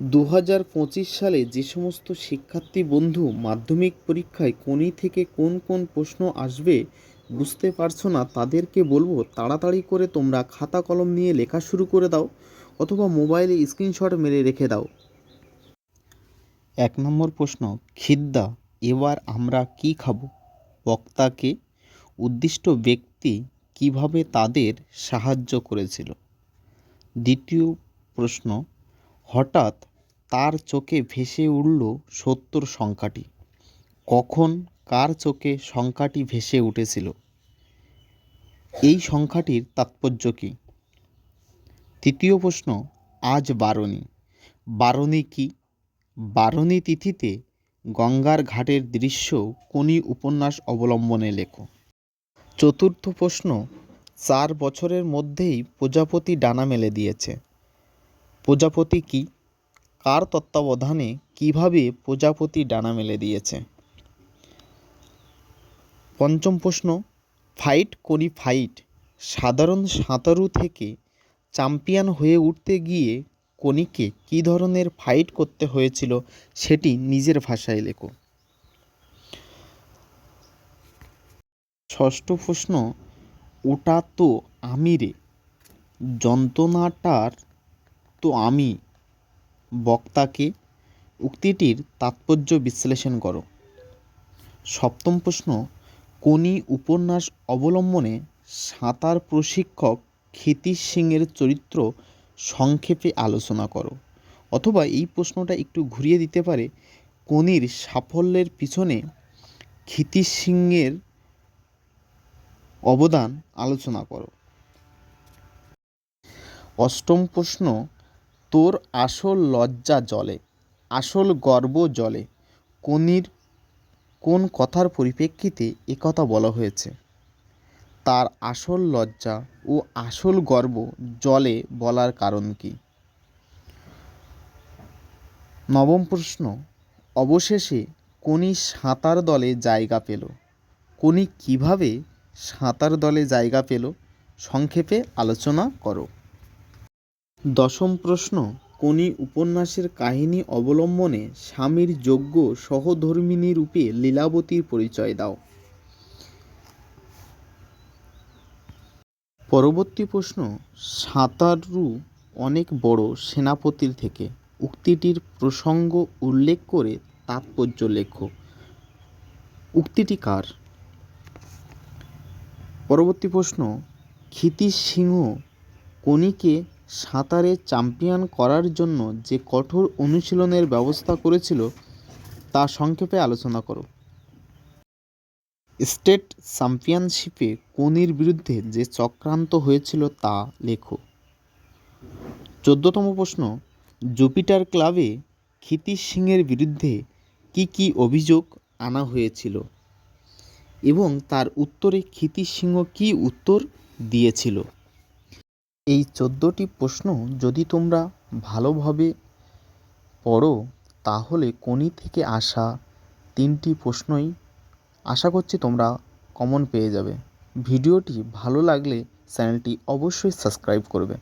দু হাজার পঁচিশ সালে যে সমস্ত শিক্ষার্থী বন্ধু মাধ্যমিক পরীক্ষায় কোনি থেকে কোন কোন প্রশ্ন আসবে বুঝতে পারছ না, তাদেরকে বলব তাড়াতাড়ি করে তোমরা খাতা কলম নিয়ে লেখা শুরু করে দাও অথবা মোবাইলে স্ক্রিনশট মেরে রেখে দাও। এক নম্বর প্রশ্ন, খিদ্দা, এবার আমরা কি খাব? বক্তাকে, উদ্দিষ্ট ব্যক্তি কীভাবে তাদের সাহায্য করেছিল? দ্বিতীয় প্রশ্ন হঠাৎ তার চোখে ভেসে উঠল সত্তর সংখ্যাটি। কখন কার চোখে সংখ্যাটি ভেসে উঠেছিল? এই সংখ্যাটির তাৎপর্য কী? তৃতীয় প্রশ্ন, আজ বারণী। বারণী কি? বারণী তিথিতে গঙ্গার ঘাটের দৃশ্য কোনি উপন্যাস অবলম্বনে লেখো। চতুর্থ প্রশ্ন, চার বছরের মধ্যেই প্রজাপতি ডানা মেলে দিয়েছে। প্রজাপতি কি? কার তত্ত্বাবধানে কীভাবে প্রজাপতি ডানা মেলে দিয়েছে? পঞ্চম প্রশ্ন, ফাইট করি ফাইট, সাধারণ সাঁতারু থেকে চ্যাম্পিয়ন হয়ে উঠতে গিয়ে কনিকে কী ধরনের ফাইট করতে হয়েছিল সেটি নিজের ভাষায় লেখো। ষষ্ঠ প্রশ্ন, ওটা তো আমিরে, যন্ত্রণাটার তো আমি বক্তাকে উক্তিটির তাৎপর্য বিশ্লেষণ করো। সপ্তম প্রশ্ন, কোনি উপন্যাস অবলম্বনে সাঁতার প্রশিক্ষক ক্ষিতিশ সিংয়ের চরিত্র সংক্ষেপে আলোচনা করো। অথবা এই প্রশ্নটা একটু ঘুরিয়ে দিতে পারে, কোনির সাফল্যের পিছনে ক্ষিতিশ সিংয়ের অবদান আলোচনা করো। অষ্টম প্রশ্ন তোর আসল লজ্জা জলে, আসল গর্ব জলে। কোনির কোন কথার পরিপ্রেক্ষিতে একথা বলা হয়েছে? তার আসল লজ্জা ও আসল গর্ব জলে বলার কারণ কি? নবম প্রশ্ন, অবশেষে কোনি সাঁতার দলে জায়গা পেল। কোনি কীভাবে সাঁতার দলে জায়গা পেল? সংক্ষেপে আলোচনা করো। দশম প্রশ্ন, কোনি উপন্যাসের কাহিনী অবলম্বনে স্বামীর যোগ্য সহধর্মিণী রূপে লীলাবতীর পরিচয় দাও। পরবর্তী প্রশ্ন, সাঁতারু অনেক বড় সেনাপতির থেকে। উক্তিটির প্রসঙ্গ উল্লেখ করে তাৎপর্য লেখো। উক্তিটি কার? পরবর্তী প্রশ্ন, ক্ষিতিশ সিংহ কোনিকে সাঁতারে চ্যাম্পিয়ন করার জন্য যে কঠোর অনুশীলনের ব্যবস্থা করেছিল, তা সংক্ষেপে আলোচনা করো। স্টেট চ্যাম্পিয়নশিপে কোনির বিরুদ্ধে যে চক্রান্ত হয়েছিল, তা লেখো। চোদ্দতম প্রশ্ন, জুপিটার ক্লাবে ক্ষিতিশ সিংয়ের বিরুদ্ধে কি কি অভিযোগ আনা হয়েছিল? এবং তার উত্তরে ক্ষিতিশ সিংহ কী উত্তর দিয়েছিল? এই চোদ্দোটি প্রশ্ন যদি তোমরা ভালোভাবে পড়ো, তাহলে কোনি থেকে আসা তিনটি প্রশ্নই আশা করছি তোমরা কমন পেয়ে যাবে। ভিডিওটি ভালো লাগলে চ্যানেলটি অবশ্যই সাবস্ক্রাইব করবে।